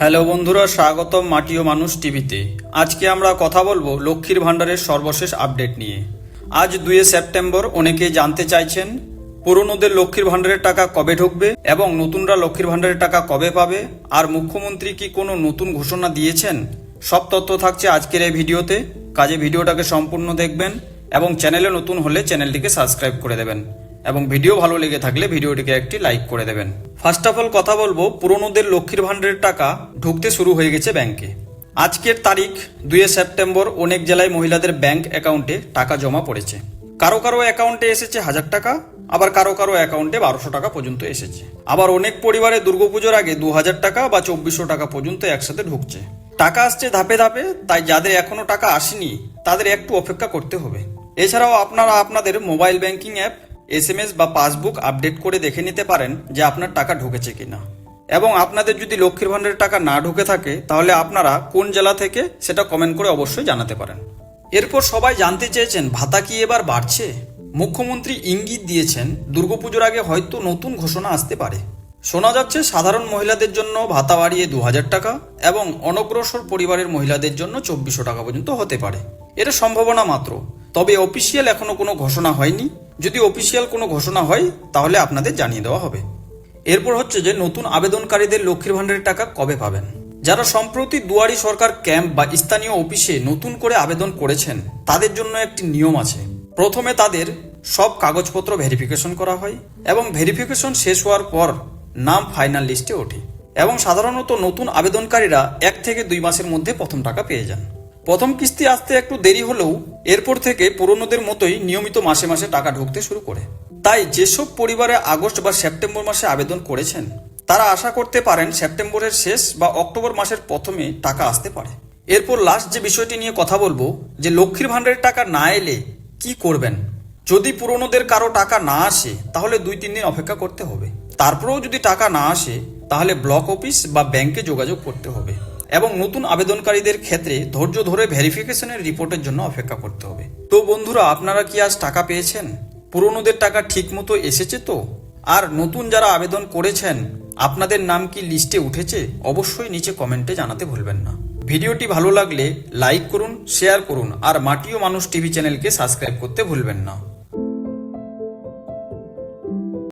Hello বন্ধুরা, স্বাগতম মাটি ও মানুষ টিভিতে। আজকে আমরা কথা বলব লক্ষ্মীর ভাণ্ডারের সর্বশেষ আপডেট নিয়ে। আজ দুয়ে সেপ্টেম্বর, অনেকে জানতে চাইছেন, পুরনোদের লক্ষ্মীর ভাণ্ডারের টাকা কবে ঢুকবে এবং নতুনরা লক্ষ্মীর ভাণ্ডারের টাকা কবে পাবে? আর মুখ্যমন্ত্রী কি কোনো নতুন ঘোষণা দিয়েছেন? সব তথ্য থাকছে আজকের এই ভিডিওতে। কাজে ভিডিওটাকে সম্পূর্ণ দেখবেন এবং চ্যানেলে নতুন হলে চ্যানেলটিকে সাবস্ক্রাইব করে দেবেন। এবং ভিডিও ভালো লেগে থাকলে ভিডিওটিকে একটি লাইক করে দেবেন। ফার্স্ট অফ অল কথা বলব, পুরনোদের লক্ষ্মীর ভাণ্ডারের টাকা ঢুকতে শুরু হয়ে গেছে ব্যাংকে। আজকের তারিখ দুয়ে সেপ্টেম্বর, অনেক জেলায় মহিলাদের ব্যাংক অ্যাকাউন্টে টাকা জমা পড়েছে। কারও কারও অ্যাকাউন্টে এসেছে হাজার টাকা, আবার কারও কারও অ্যাকাউন্টে বারোশো টাকা পর্যন্ত এসেছে। আবার অনেক পরিবারে দুর্গাপুজোর আগে দু হাজার টাকা বা চব্বিশশো টাকা পর্যন্ত একসাথে ঢুকছে। টাকা আসছে ধাপে ধাপে, তাই যাদের এখনও টাকা আসেনি, তাদের একটু অপেক্ষা করতে হবে। এছাড়াও আপনারা আপনাদের মোবাইল ব্যাংকিং অ্যাপ এসএমএস বা পাসবুক আপডেট করে দেখে নিতে পারেন যে আপনার টাকা ঢুকেছে কিনা। এবং আপনাদের যদি লক্ষ্মীর ভাণ্ডারের টাকা না ঢুকে থাকে, তাহলে আপনারা কোন জেলা থেকে সেটা কমেন্ট করে অবশ্যই জানাতে পারেন। এরপর সবাই জানতে চেয়েছেন, ভাতা কি এবার বাড়ছে? মুখ্যমন্ত্রী ইঙ্গিত দিয়েছেন, দুর্গাপুজোর আগে হয়তো নতুন ঘোষণা আসতে পারে। শোনা যাচ্ছে, সাধারণ মহিলাদের জন্য ভাতা বাড়িয়ে দু হাজার টাকা এবং অনগ্রসর পরিবারের মহিলাদের জন্য চব্বিশশো টাকা পর্যন্ত হতে পারে। এটা সম্ভাবনা মাত্র। তবে অফিসিয়াল এখনও কোনো ঘোষণা হয়নি। যদি অফিসিয়াল কোনো ঘোষণা হয়, তাহলে আপনাদের জানিয়ে দেওয়া হবে। এরপর হচ্ছে যে, নতুন আবেদনকারীদের লক্ষ্মীর ভাণ্ডারের টাকা কবে পাবেন? যারা সম্প্রতি দুয়ারি সরকার ক্যাম্প বা স্থানীয় অফিসে নতুন করে আবেদন করেছেন, তাদের জন্য একটি নিয়ম আছে। প্রথমে তাদের সব কাগজপত্র ভেরিফিকেশন করা হয় এবং ভেরিফিকেশন শেষ হওয়ার পর নাম ফাইনাল লিস্টে ওঠে। এবং সাধারণত নতুন আবেদনকারীরা এক থেকে দুই মাসের মধ্যে প্রথম টাকা পেয়ে যান। প্রথম কিস্তি আসতে একটু দেরি হলেও এরপর থেকে পুরনোদের মতোই নিয়মিত মাসে মাসে টাকা ঢুকতে শুরু করে। তাই যেসব পরিবারে আগস্ট বা সেপ্টেম্বর মাসে আবেদন করেছেন, তারা আশা করতে পারেন সেপ্টেম্বরের শেষ বা অক্টোবর মাসের প্রথমে টাকা আসতে পারে। এরপর লাস্ট যে বিষয়টি নিয়ে কথা বলব, যে লক্ষ্মীর ভাণ্ডারের টাকা না এলে কি করবেন? যদি পুরনোদের কারও টাকা না আসে, তাহলে দুই তিন দিন অপেক্ষা করতে হবে। তারপরেও যদি টাকা না আসে, তাহলে ব্লক অফিস বা ব্যাংকে যোগাযোগ করতে হবে। এবং নতুন আবেদনকারীদের ক্ষেত্রে ধৈর্য ধরে ভেরিফিকেশনের রিপোর্টের জন্য অপেক্ষা করতে হবে। তো বন্ধুরা, আপনারা কি আজ টাকা পেয়েছেন? পুরনোদের টাকা ঠিক মতো এসেছে তো? আর নতুন যারা আবেদন করেছেন, আপনাদের নাম কি লিস্টে উঠেছে? অবশ্যই নিচে কমেন্টে জানাতে ভুলবেন না। ভিডিওটি ভালো লাগলে লাইক করুন, শেয়ার করুন, আর মাটিও মানুষ টিভি চ্যানেলকে সাবস্ক্রাইব করতে ভুলবেন না।